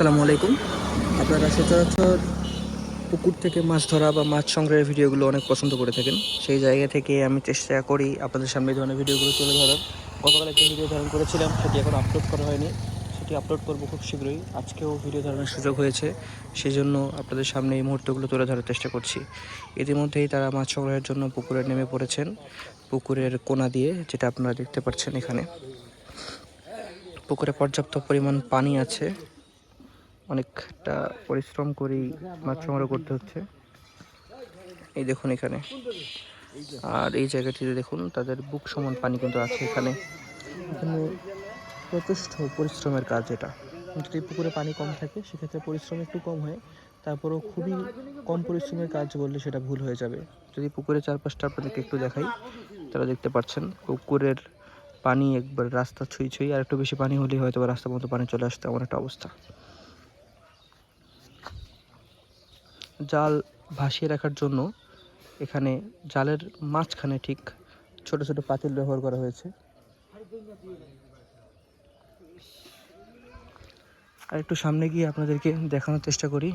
আসসালামু আলাইকুম। আপনারা সচরাচর পুকুর থেকে মাছ ধরা বা মাছ সংগ্রহের ভিডিওগুলো অনেক পছন্দ করে থাকেন। সেই জায়গা থেকে আমি চেষ্টা করি আপনাদের সামনে ধরনের ভিডিওগুলো তুলে ধরার। গতকাল একটা ভিডিও ধারণ করেছিলাম, সেটি এখন আপলোড করা হয়নি। সেটি আপলোড করব খুব শীঘ্রই। আজকেও ভিডিও ধারণের সুযোগ হয়েছে সেই জন্য আপনাদের সামনে এই মুহূর্তগুলো তুলে ধরার চেষ্টা করছি। ইতিমধ্যেই তারা মাছ সংগ্রহের জন্য পুকুরে নেমে পড়েছেন, পুকুরের কোনা দিয়ে, যেটা আপনারা দেখতে পাচ্ছেন এখানে। পুকুরে পর্যাপ্ত পরিমাণ পানি আছে। অনেকটা পরিশ্রম করেই মাছ সংগ্রহ করতে হচ্ছে। এই দেখুন এখানে। আর এই জায়গাটিতে দেখুন, তাদের বুক সমান পানি কিন্তু আছে এখানে। এখানে যথেষ্ট পরিশ্রমের কাজ এটা। যদি পুকুরে পানি কম থাকে, সেক্ষেত্রে পরিশ্রম একটু কম হয়। তারপরেও খুবই কম পরিশ্রমের কাজ বললে সেটা ভুল হয়ে যাবে। যদি পুকুরের চারপাশটা আপনাদেরকে একটু দেখাই, তারা দেখতে পাচ্ছেন, পুকুরের পানি একবার রাস্তা ছুঁই ছুঁই আর একটু বেশি পানি হলেই হয়তো রাস্তার মতো পানি চলে আসতে এমন একটা অবস্থা। জাল ভাসিয়ে রাখার জন্য এখানে জালের মাঝখানে ঠিক ছোট ছোট পাতিল ব্যবহার করা হয়েছে। আর একটু সামনে গিয়ে আপনাদেরকে দেখানোর চেষ্টা করি।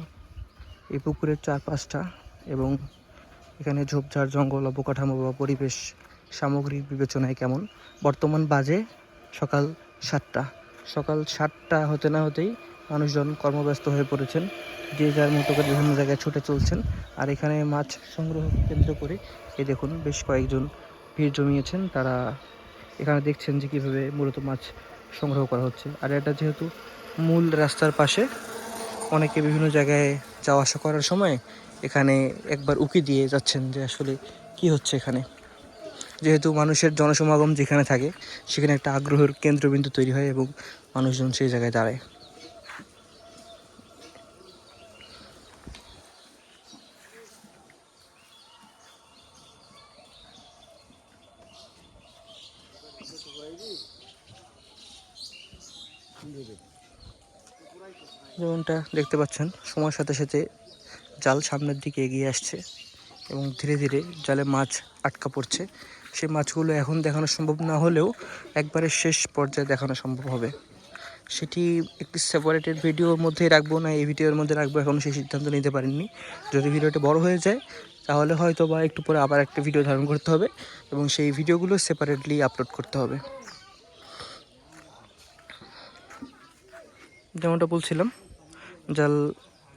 এই পুকুরের চারপাশটা এবং এখানে ঝোপঝাড়, জঙ্গল, অবকাঠামো বা পরিবেশ সামগ্রিক বিবেচনায় কেমন? বর্তমান বাজে সকাল সাতটা। সকাল সাতটা হতে না হতেই মানুষজন কর্মব্যস্ত হয়ে পড়েছেন। যে যার মতো করে বিভিন্ন জায়গায় ছুটে চলছেন। আর এখানে মাছ সংগ্রহ কেন্দ্র করে এই দেখুন বেশ কয়েকজন ভিড় জমিয়েছেন। তারা এখানে দেখছেন যে কীভাবে মূলত মাছ সংগ্রহ করা হচ্ছে। আর এটা যেহেতু মূল রাস্তার পাশে, অনেকে বিভিন্ন জায়গায় যাওয়া আসা করার সময় এখানে একবার উকি দিয়ে যাচ্ছেন যে আসলে কি হচ্ছে এখানে। যেহেতু মানুষের জনসমাগম যেখানে থাকে, সেখানে একটা আগ্রহের কেন্দ্রবিন্দু তৈরি হয় এবং মানুষজন সেই জায়গায় দাঁড়ায়। যেমনটা দেখতে পাচ্ছেন, সময়ের সাথে সাথে জাল সামনের দিকে এগিয়ে আসছে এবং ধীরে ধীরে জালে মাছ আটকা পড়ছে। সেই মাছগুলো এখন দেখানো সম্ভব না হলেও একবারে শেষ পর্যায়ে দেখানো সম্ভব হবে। সেটি একটি সেপারেটেড ভিডিওর মধ্যেই রাখব, না এই ভিডিওর মধ্যে রাখব এখনও সেই সিদ্ধান্ত নিতে পারিনি। যদি ভিডিওটা বড় হয়ে যায়, তাহলে হয়তো বা একটু পরে আবার একটা ভিডিও ধারণ করতে হবে এবং সেই ভিডিওগুলো সেপারেটলি আপলোড করতে হবে। যেমনটা বলছিলাম জাল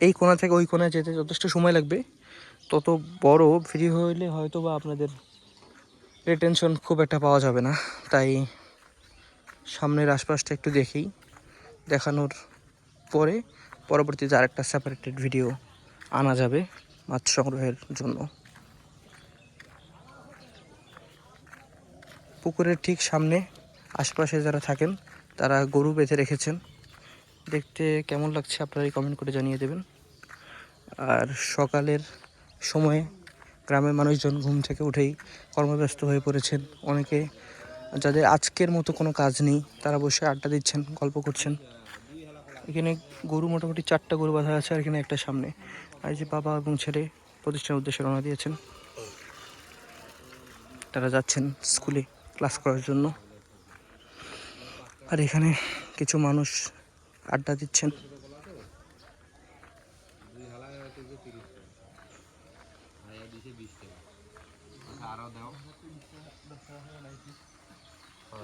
এই কোণা থেকে ওই কোণায় যেতে যথেষ্ট সময় লাগবে। তত বড় ফ্রি হইলে হয়তো বা আপনাদের রিটেনশন খুব একটা পাওয়া যাবে না। তাই সামনের আশপাশটা একটু দেখেই দেখানোর পরে পরবর্তীতে আরেকটা সেপারেটেড ভিডিও আনা যাবে মাছ সংগ্রহের জন্য। পুকুরের ঠিক সামনে আশপাশে যারা থাকেন, তারা গরু বেঁধে রেখেছেন। দেখতে কেমন লাগছে আপনারাই কমেন্ট করে জানিয়ে দেবেন। আর সকালের সময়ে গ্রামের মানুষজন ঘুম থেকে উঠেই কর্মব্যস্ত হয়ে পড়েছেন। অনেকে যাদের আজকের মতো কোনো কাজ নেই, তারা বসে আড্ডা দিচ্ছেন, গল্প করছেন। এখানে গরু মোটামুটি চারটা গরু বাঁধা আছে আর এখানে একটা সামনে। আর যে বাবা এবং ছেলে প্রতিষ্ঠানের উদ্দেশ্যে রওনা দিয়েছেন। তারা যাচ্ছেন স্কুলে ক্লাস করার জন্য। আর এখানে কিছু মানুষ আড্ডা দিচ্ছেন। বিশ টাকা। আচ্ছা, আরও দাও।